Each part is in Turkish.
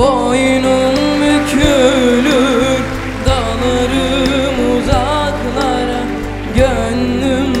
Boynum bükülür Dalarım uzaklara Gönlüm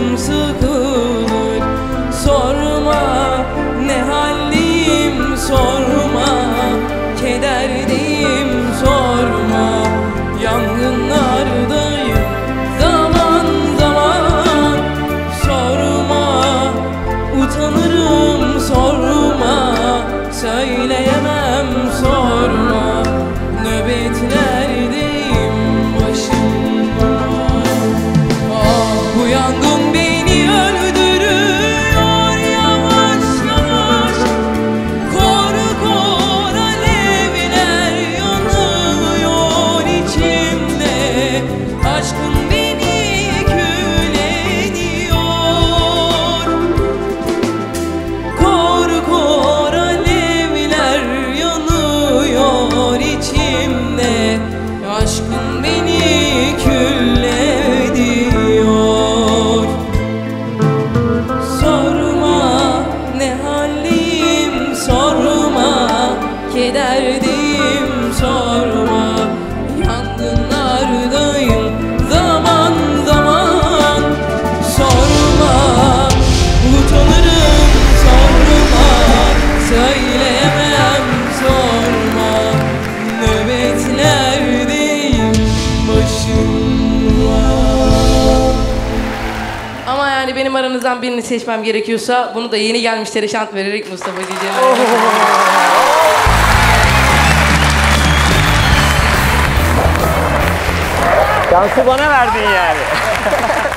Yani benim aranızdan birini seçmem gerekiyorsa bunu da yeni gelmiş şans vererek Mustafa diyeceğim. Oh. Bana verdin yani.